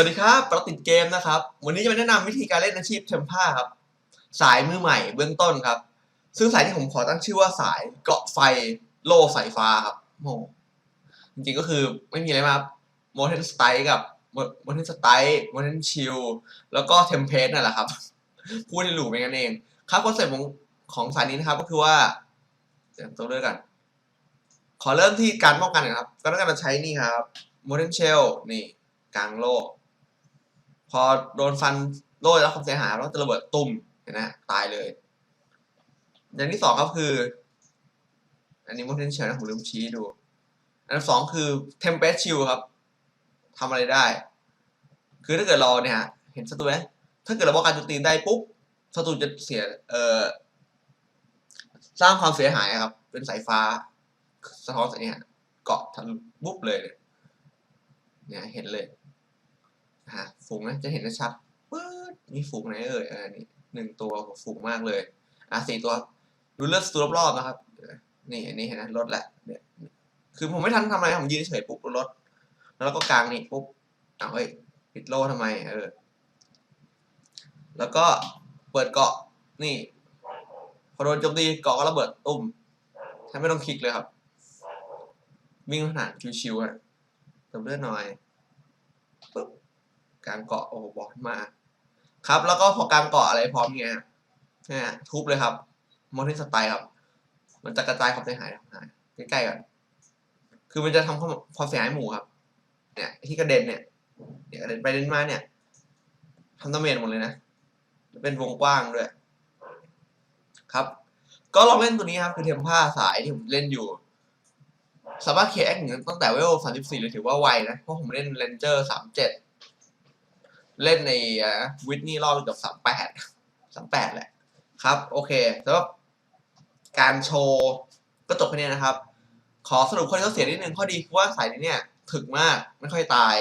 วัสดีครับปรติดเกมนะครับ วันนี้จะมาแนะนำวิธีการเล่นอาชีพเทมผ้าครับ สายมือใหม่เบื้องต้นครับ ซึ่งสายที่ผมขอตั้งชื่อว่าสายเกาะไฟโล่สายฟ้าครับโอ้จริงๆก็คือไม่มีอะไรมาโมเทนสไตล์กับโมเทนสไตล์โมเทนชิลแล้วก็เทมเพสนั่นแหละครับ พูดให้หลูเป็นกันเอง ครับคอนเซ็ปต์ของของสายนี้นะครับก็คือว่าเดี๋ยวต้องเลือกกัน ขอเริ่มที่การป้องกันก่อนครับก็ต้องการจะใช้นี่ครับโมเทนเชลนี่กลางโล่ พอโดนฟันโล่ได้รับความเสียหายแล้วจะระเบิดตุ่มเห็นไหมตายเลย อย่างที่สองก็คือ อันนี้ potential นะผมลืมชี้ดู อันที่สองคือ tempest shield ครับทำอะไรได้ คือถ้าเกิดเราเนี่ยเห็นศัตรูไหมถ้าเกิดเราป้องกันโจมตีได้ปุ๊บศัตรูจะเสียเอ่อสร้างความเสียหายครับ เป็นสายฟ้า สะท้อนแสงเนี่ยเกาะทะลุปุ๊บเลยเนี่ยเห็นเลย ฮะฝูงนะจะเห็นได้ชัดปื๊ดมีฝูงไหนเอ่ยออนี่หนึ่งตัวฝูงมากเลยอะสี่ตัวดูเลือดตัวรอบๆนะครับ นี่อันนี้เห็นนะลดละเนี่ยคือผมไม่ทันทำอะไรผมยืนเฉยปุ๊บลดแล้วก็กลางนี่ปุ๊บอ้าวเฮ้ยปิดโล่ทำไมเออแล้วก็เปิดเกาะนี่พอโดนโจมตีเกาะก็ระเบิดตุ้มแทบไม่ต้องคลิกเลยครับ วิ่งขนาดชิวๆอะเติมเลือดหน่อย การเกาะโอ้โหบอกมา ครับแล้วก็พอการเกาะอะไรพร้อมเงี้ยเนี่ยทุบเลยครับโมเทนสไตล์ครับ มันจะกระจายความเสียหายหายใกล้ๆกันคือมันจะทำความความเสียหายหมู่ครับ เนี่ยที่กระเด็นเนี่ยเนี่ยกระเด็นไปเด็นมาเนี่ยทำดาเมจหมดเลยนะเป็นวงกว้างด้วย ครับ ก็ลองเล่นตัวนี้ครับ คือเทมผ้าสายที่ผมเล่นอยู่ สามารถเคลียร์แอคหนึ่งตั้งแต่เวลสามสิบสี่เลยถือว่าไวนะ เพราะผมเล่นเรนเจอร์สามเจ็ด เล่นในวิทนี่รอบเกือบสามแปดสามแปดแหละครับ โอเคสำหรับการโชว์ก็จบแค่นี้นะครับ ขอสรุปข้อดีข้อเสียนิดนึงข้อดีคือว่าสายนี้เนี่ยถึกมากไม่ค่อยตาย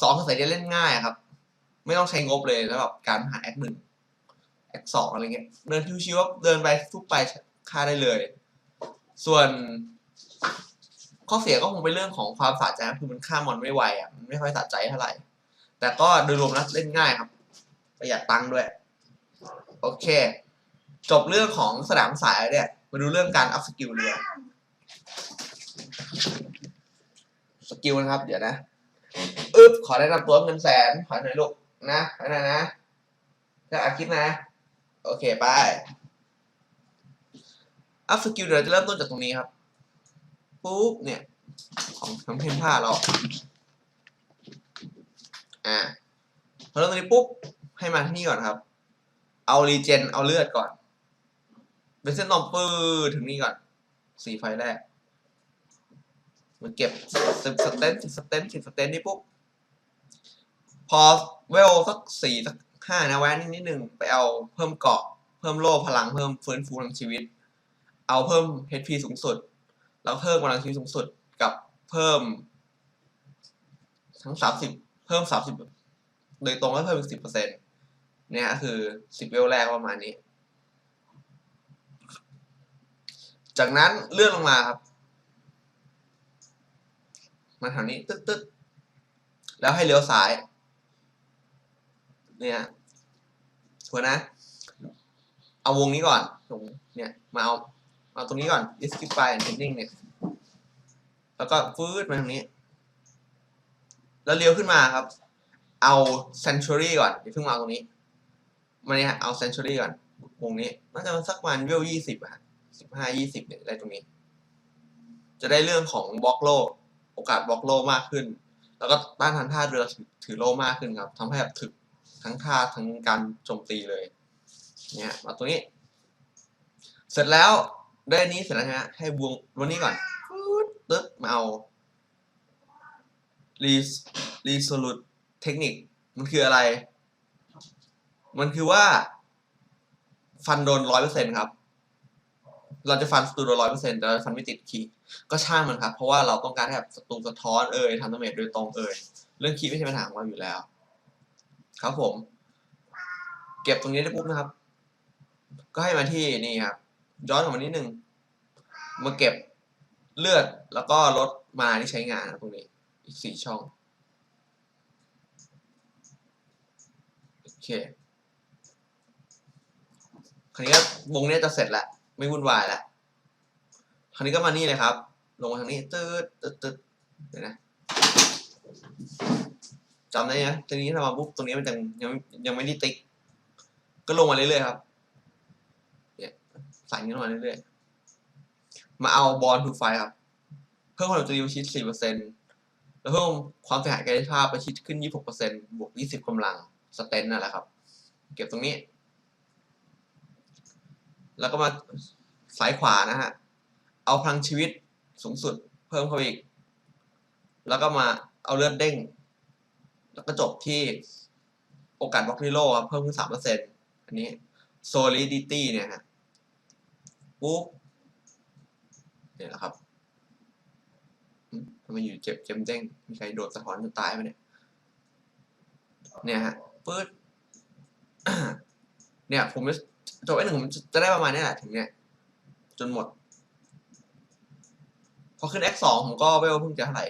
สองคือสายนี้เล่นง่ายครับ ไม่ต้องใช้งบเลยแล้วแบบการหาแอคหนึ่งแอคสองอะไรเงี้ยเดินชิวๆเดินไปทุบไปฆ่าได้เลย ส่วนข้อเสียก็คงเป็นเรื่องของความสะใจคือมันฆ่ามอนไม่ไวอะมันไม่ค่อยสะใจเท่าไหร่ แต่ก็โดยรวมแล้วเล่นง่ายครับ ประหยัดตังค์ด้วย โอเค จบเรื่องของสนามสายแล้วเนี่ย มาดูเรื่องการอัพสกิลเลยสกิลนะครับ เดี๋ยวนะอึ๊บขอได้นำตัวเงินแสน ขอหน่อยลูก นะอหน่อยนะจะอาคิดนะ โอเคไปอัพสกิลเดี๋ยวจะเริ่มต้นจากตรงนี้ครับ ปุ๊บเนี่ย ของน้ำเพนผ้าเรา อ่าพอเริ่มตรงนี้ปุ๊บให้มาที่นี่ก่อนครับ เอารีเจนเอาเลือดก่อนเป็นเส้นตรงปื้อถึงนี่ก่อนสีไฟแรกมันเก็บสิบสเตนสิบสเตนสิบสเตนนี่ปุ๊บพอเวลสักสี่สักห้านะแวนนิดนิดนึงไปเอาเพิ่มเกาะ เพิ่มโล่พลังเพิ่มฟื้นฟูพลังชีวิต เอาเพิ่ม HP สูงสุด แล้วเพิ่มกำลังชีวิตสูงสุดกับเพิ่ม ทั้งสามสิบ เพิ่มสามสิบโดยตรงก็เพิ่มอีกสิบเปอร์เซ็นต์เนี่ยคือสิบเวลแรกประมาณนี้ จากนั้นเลื่อนลงมาครับ มาแถวนี้ตึ๊ดตึ๊ดแล้วให้เลี้ยวซ้าย เนี่ยชัวนะ เอาวงนี้ก่อนตรงเนี่ย มาเอา เอาตรงนี้ก่อน display and training เนี่ย แล้วก็ฟืดมาตรงนี้ แล้วเลี้ยวขึ้นมาครับ เอา Century ก่อนอย่าเพิ่งมาเอาตรงนี้มาเนี่ยเอา Century ก่อนวงนี้น่าจะสักประมาณเวลยี่สิบอะสิบห้ายี่สิบเนี่ยได้ตรงนี้ จะได้เรื่องของบล็อกโลโอกาสบล็อกโลมากขึ้น แล้วก็ต้านทานท่าเรือถือโลมากขึ้นครับทำให้แบบถึกทั้งท่าทั้งการโจมตีเลย เนี่ยมาตรงนี้ เสร็จแล้วได้นี้เสร็จแล้วฮะให้วงวันนี้ก่อนปึ๊บมาเอา รีรีโซลูทเทคนิคมันคืออะไร มันคือว่า ฟันโดนร้อยเปอร์เซ็นครับ เราจะฟันศัตรูโดนร้อยเปอร์เซ็นต์แต่เราฟันไม่ติดคีก็ช่างมันครับ เพราะว่าเราต้องการให้แบบศัตรูสะท้อนเอ่ยทำดาเมจโดยตรงเอ่ยเรื่องคีไม่ใช่ปัญหาของเราอยู่แล้ว ครับผม เก็บตรงนี้ได้ปุ๊บนะครับ ก็ให้มาที่นี่ครับย้อนกลับมานิดนึงมาเก็บเลือดแล้วก็ลดมาที่ใช้งานตรงนี้ อีกสี่ช่อง โอเค คราวนี้วงนี้จะเสร็จแล้วไม่วุ่นวายแล้วคราวนี้ก็มานี่เลยครับ ลงมาทางนี้ตืดตืดตืดเดี๋ยวนะจำได้ไหมทีนี้ถ้ามาปุ๊บตรงนี้มันยังยังยังไม่ได้ติ๊ก ก็ลงมาเรื่อยๆครับเนี่ยใส่นี้ลงมาเรื่อยๆ มาเอาบอลทูไฟครับ เพิ่มความเร็วจะดิวชิด4% แล้วเพิ่มความเสียหายกายภาพไปชิดขึ้น 26%บวก 20กำลังสเตนนั่นแหละครับ เก็บตรงนี้ แล้วก็มาสายขวานะฮะ เอาพลังชีวิตสูงสุดเพิ่มเข้าไปอีก แล้วก็มาเอาเลือดเด้ง แล้วก็จบที่โอกาสบล็อกนิโลครับเพิ่มขึ้นสามเปอร์เซ็นต์อันนี้ solidity เนี่ยฮะปุ๊บเนี่ยแหละครับ ทำไมอยู่เจ็บเจมเด้งมีใครโดดสะท้อนจนตายไหมเนี่ยเนี่ยฮะปื๊ดเนี่ยผมจะจบไอ้หนึ่งผมจะได้ประมาณนี้แหละถึงเนี่ยจนหมด พอขึ้น X สองผมก็เวลเพิ่งจะเท่าไหร่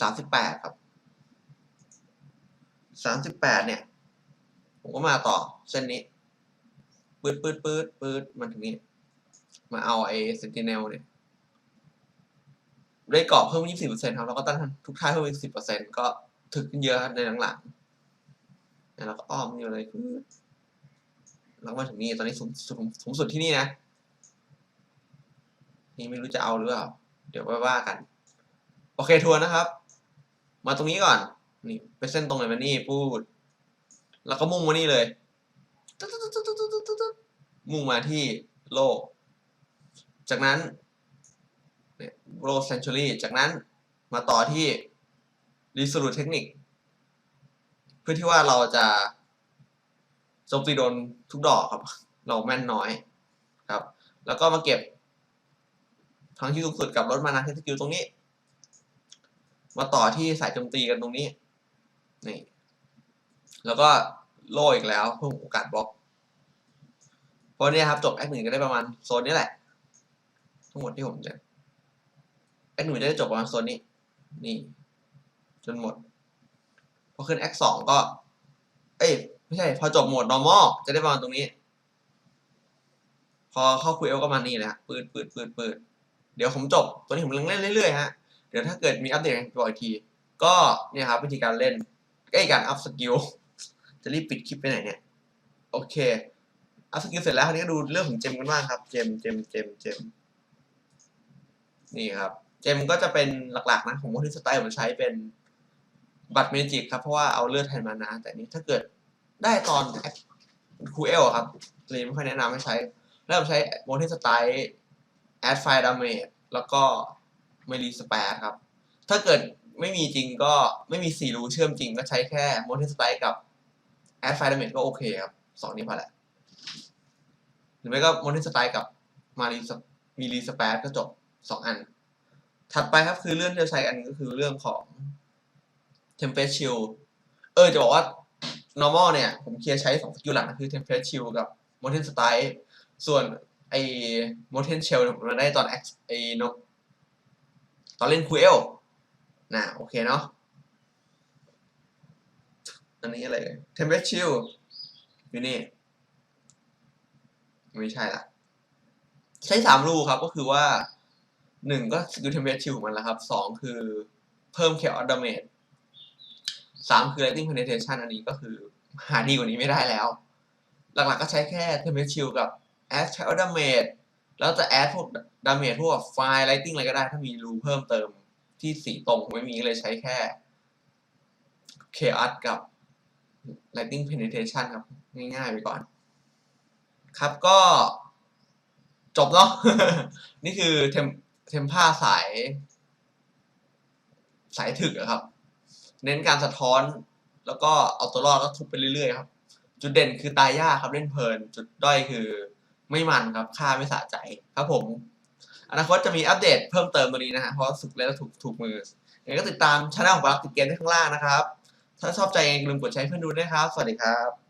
สามสิบแปดครับสามสิบแปดเนี่ย ผมก็มาต่อเส้นนี้ปืดปืดปืดปืดมันถึงนี้ มาเอาไอ้เซนติเนลเนี่ย ได้เกาะเพิ่ม 24%ครับแล้วก็ต้านทานทุกท่ายเพิ่มอีก10%ก็ถึกขึ้นเยอะครับในหลังๆแล้วก็อ้อมนี่เลยปืดแล้วมาถึงนี่ตอนนี้สูงสุดสูงสุดที่นี่นะ นี่ไม่รู้จะเอาหรือเปล่า เดี๋ยวไปว่ากัน โอเคทัวร์นะครับ มาตรงนี้ก่อน นี่ไปเส้นตรงไหนมานี่พูด แล้วก็มุ่งมานี่เลย มุ่งมาที่โลก จากนั้น เนี่ยโลเซน t ุรี่จากนั้นมาต่อที่ Resolute Technique เพื่อที่ว่าเราจะโจมตีโดนทุกดอกครับ เราแม่นน้อยครับ แล้วก็มาเก็บทางที่สูงสุดกับรถมานาเทสกิลตรงนี้ มาต่อที่สายโจมตีกันตรงนี้นี่แล้วก็โล่อีกแล้วเพิ่มโอกาสบล็อกเพราะนี่ครับจบแอคหนึ่งก็ได้ประมาณโซนนี้แหละ ทั้งหมดที่ผมจะ แอคหนึ่งจะได้จบประมาณโซนนี้ นี่ จนหมด พอขึ้นแอคสองก็ เอ้ย ไม่ใช่ พอจบหมด normal จะได้ประมาณตรงนี้ พอเข้าคุยเอลก็มานี่แหละปืดปืดปืดปืดเดี๋ยวผมจบ ตัวนี้ผมเล่นเรื่อยๆฮะ เดี๋ยวถ้าเกิดมีอัปเดตบอกอีกที ก็เนี่ยครับวิธีการเล่นใกล้การอัพสกิล จะรีบปิดคลิปไปไหนเนี่ย โอเค อัพสกิลเสร็จแล้วคราวนี้ก็ดูเรื่องของเจมกันบ้างครับ เจม เจม เจม เจม นี่ครับ เจมก็จะเป็นหลักๆนะของโมทิสไตล์ผมใช้เป็นบัตรเมจิกครับ เพราะว่าเอาเลือดแทนมานะแต่นี้ถ้าเกิดได้ตอนคูเอลครับเลยไม่ค่อยแนะนำให้ใช้ แล้วผมใช้โมทิสไตล์แอดไฟดาเมจแล้วก็เมลีสเปรครับ ถ้าเกิดไม่มีจริงก็ไม่มีสี่รูเชื่อมจริงก็ใช้แค่โมทิสไตล์กับแอดไฟดาเมจก็โอเคครับสองนี้พอแหละหรือไม่ก็โมทิสไตล์กับมารีมีรีสเปรก็จบสองอัน ถัดไปครับคือเรื่องที่จะใช้อันก็คือเรื่องของ Tempest Shield เออจะบอกว่า normal เนี่ย ผมเคลียร์ใช้สองสกิลหลักนะคือ Tempest Shield กับ Mountain Strike ส่วนไอ้ Mountain Shell เนี่ยผมมาได้ตอนไอ้นกตอนเล่นคูเอลนะโอเคเนาะอันนี้อะไร Tempest Shield อยู่นี่ ไม่ใช่ละใช้สามรูครับก็คือว่า หนึ่งก็สกิลเทมเพลชิลมันแล้วครับสองคือเพิ่มเคออดดเมจสามคือ Lighting Penetration อันนี้ก็คือหาดีกว่านี้ไม่ได้แล้ว หลักๆก็ใช้แค่เทมเพลชิลกับแอดเคออดดาเมจแล้วจะแอดพวกดาเมจพวกไฟล์ Lighting อะไรก็ได้ถ้ามีรูเพิ่มเติมที่สีตรงไม่มีเลยใช้แค่เคออดกับ Lighting Penetration ครับ ง่ายๆไปก่อน ครับก็จบเนาะนี่คือเทม เทมผ้าสาย สายถึกอะครับ เน้นการสะท้อน แล้วก็เอาตัวรอดก็ทุบไปเรื่อยๆครับ จุดเด่นคือตายยากครับเล่นเพลิน จุดด้อยคือไม่มันครับค่าไม่สะใจครับผม อนาคตจะมีอัปเดตเพิ่มเติมตัวนี้นะฮะเพราะสึกแล้วถูกถูกมือยังก็ติดตามช่องของบาร์ติดเกมได้ข้างล่างนะครับ ถ้าชอบใจยังลืมกดใช้เพื่อนดูด้วยนะครับ สวัสดีครับ